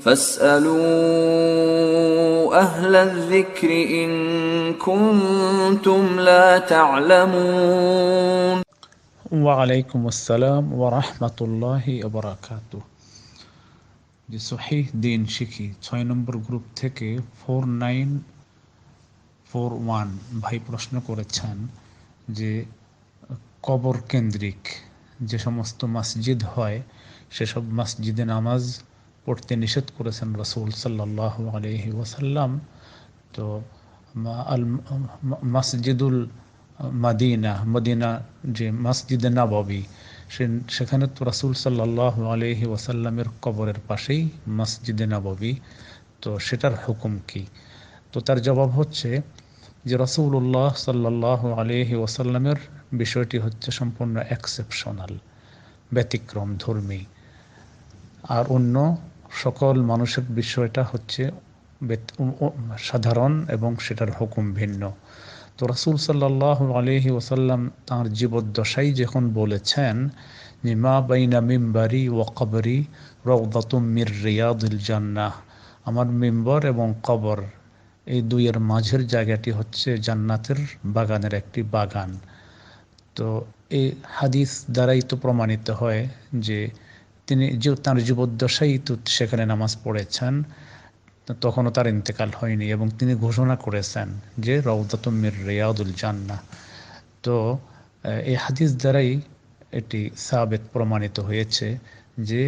فاسألوا أهل الذكر إن كنتم لا تعلمون ওয়ালাইকুম আসসালাম ওরহমতুল্লাহি ওবরাকাত যে সহি দিন শিখি ছয় নম্বর গ্রুপ থেকে ফোর নাইন ফোর ওয়ান ভাই প্রশ্ন করেছেন যে কবর কেন্দ্রিক যে সমস্ত মসজিদ হয় সেসব মসজিদে নামাজ পড়তে নিষেধ করেছেন রসুল সাল্লাহ আলহি ওসাল্লাম তো আল মসজিদুল মাদিনা, মদিনা যে মসজিদে সে সেখানে তো রাসুল সাল্লাহ আলহি ওসাল্লামের কবরের পাশেই মসজিদে নাববি। তো সেটার হুকুম কি? তো তার জবাব হচ্ছে যে রসুল্লাহ সাল্লাহ আলহি ওসাল্লামের বিষয়টি হচ্ছে সম্পূর্ণ এক্সেপশনাল ব্যতিক্রম, ধর্মী। আর অন্য সকল মানুষের বিষয়টা হচ্ছে সাধারণ এবং সেটার হুকুম ভিন্ন। তো রাসুল সাল্লাহ আলহি ওসাল্লাম তাঁর জীবদ্দশাই যখন বলেছেন যে, মা বাইনা মিম্বারি ও কবরি রওদাতুম মির রিয়াদুল জান্নাহ আমার মিম্বর এবং কবর এই দুইয়ের মাঝের জায়গাটি হচ্ছে জান্নাতের বাগানের একটি বাগান। তো এই হাদিস দ্বারাই তো প্রমাণিত হয় যে তিনি তাঁর জীবদ্দশাই তো সেখানে নামাজ পড়েছেন তখনও তার ইন্তেকাল হয়নি এবং তিনি ঘোষণা করেছেন যে রৌদাতমির রিয়াদুল জান্না তো এই হাদিস দ্বারাই এটি সাবেত প্রমাণিত হয়েছে যে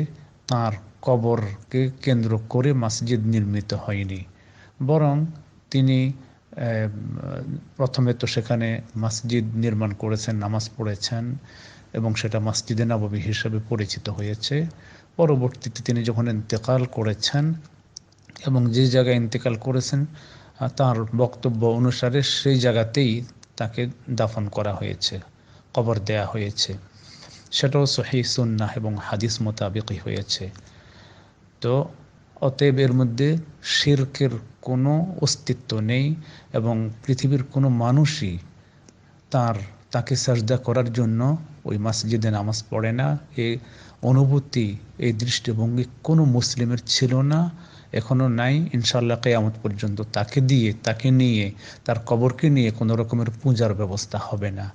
তার কবরকে কেন্দ্র করে মসজিদ নির্মিত হয়নি। বরং তিনি প্রথমে তো সেখানে মসজিদ নির্মাণ করেছেন, নামাজ পড়েছেন। এবং সেটা মসজিদে নববী হিসেবে পরিচিত হয়েছে। পরবর্তীতে তিনি যখন ইন্তেকাল করেছেন এবং যে জায়গায় ইন্তেকাল করেছেন তার বক্তব্য অনুসারে সেই জায়গাতেই তাকে দাফন করা হয়েছে, কবর দেয়া হয়েছে। সেটাও সহি সুন্নাহ এবং হাদিস মোতাবেকই হয়েছে। তো অতএব এর মধ্যে শিরকের কোনো অস্তিত্ব নেই এবং পৃথিবীর কোনো মানুষই তার তাকে সাজদা করার জন্য ওই মসজিদে নামাজ পড়ে না। এ অনুভূতি এই দৃষ্টিভঙ্গি কোনো মুসলিমের ছিল না এখনও নাই। ইনশাল্লাহ কেয়ামত পর্যন্ত তাকে দিয়ে, তাকে নিয়ে, তার কবরকে নিয়ে কোনো রকমের পূজার ব্যবস্থা হবে না।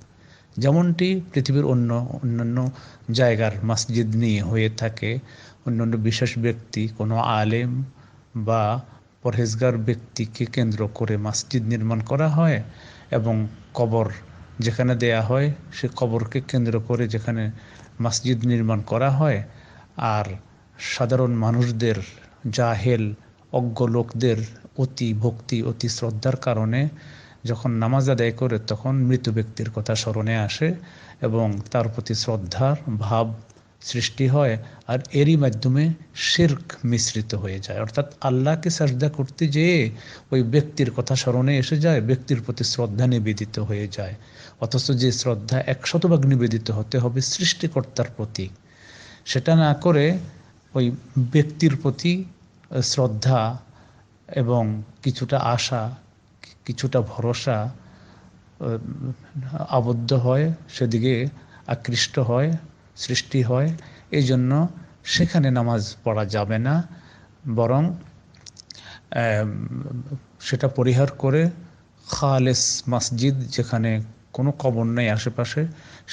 যেমনটি পৃথিবীর অন্য, অন্যান্য জায়গার মসজিদ নিয়ে হয়ে থাকে। অন্যান্য বিশেষ ব্যক্তি, কোনো আলেম বা পরহেজগার ব্যক্তিকে কেন্দ্র করে মসজিদ নির্মাণ করা হয় এবং কবর যেখানে দেয়া হয়, সে কবরকে কেন্দ্র করে যেখানে মসজিদ নির্মাণ করা হয় আর সাধারণ মানুষদের, জাহেল, অজ্ঞ লোকদের অতি ভক্তি, অতি শ্রদ্ধার কারণে যখন নামাজ আদায় করে তখন মৃত ব্যক্তির কথা স্মরণে আসে এবং তার প্রতি শ্রদ্ধার ভাব সৃষ্টি হয় আর এরই মাধ্যমে শির্ক মিশ্রিত হয়ে যায়। অর্থাৎ আল্লাহকে সাজদা করতে যেয়ে ওই ব্যক্তির কথা স্মরণে এসে যায়, ব্যক্তির প্রতি শ্রদ্ধা নিবেদিত হয়ে যায়। অথচ যে শ্রদ্ধা একশতভাগ নিবেদিত হতে হবে সৃষ্টিকর্তার প্রতি। সেটা না করে ওই ব্যক্তির প্রতি শ্রদ্ধা এবং কিছুটা আশা, কিছুটা ভরসা আবদ্ধ হয়, সেদিকে আকৃষ্ট হয় সৃষ্টি হয় এই জন্য সেখানে নামাজ পড়া যাবে না। বরং সেটা পরিহার করে খালেস মসজিদ, যেখানে কোনো কবর নেই আশেপাশে,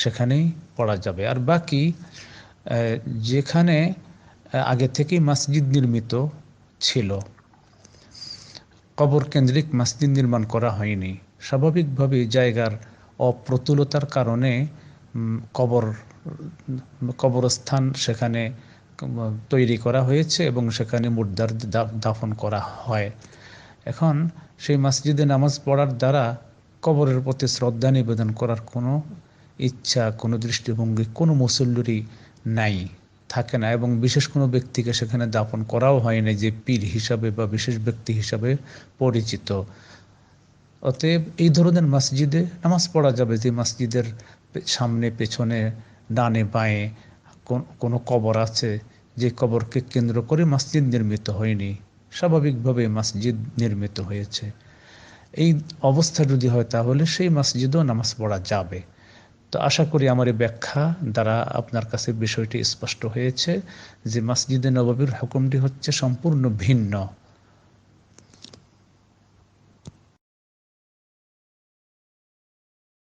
সেখানেই পড়া যাবে। আর বাকি যেখানে আগে থেকেই মসজিদ নির্মিত ছিল, কবর কেন্দ্রিক মসজিদ নির্মাণ করা হয়নি। স্বাভাবিকভাবে জায়গার অপ্রতুলতার কারণে কবর কবরস্থান সেখানে তৈরি করা হয়েছে এবং সেখানে মুর্দার দাফন করা হয়। এখন সেই মসজিদে নামাজ পড়ার দ্বারা কবরের প্রতি শ্রদ্ধা নিবেদন করার কোনো ইচ্ছা, কোনো দৃষ্টিভঙ্গি, কোনো মুসল্লুরই নাই, থাকে না এবং বিশেষ কোনো ব্যক্তিকে সেখানে দাপন করাও হয় না যে পীর হিসাবে বা বিশেষ ব্যক্তি হিসাবে পরিচিত। অতএব এই ধরনের মসজিদে নামাজ পড়া যাবে যে মসজিদের সামনে, পেছনে ডানে বাঁয়ে কোন- কবর আছে, যে কবরকে কেন্দ্র করে মসজিদ নির্মিত হয়নি। স্বাভাবিকভাবে মসজিদ নির্মিত হয়েছে। এই অবস্থা যদি হয় তাহলে সেই মসজিদেও নামাজ পড়া যাবে। তো আশা করি আমার এই ব্যাখ্যা দ্বারা আপনার কাছে বিষয়টি স্পষ্ট হয়েছে যে মসজিদে নবাবির হুকুমটি হচ্ছে সম্পূর্ণ ভিন্ন।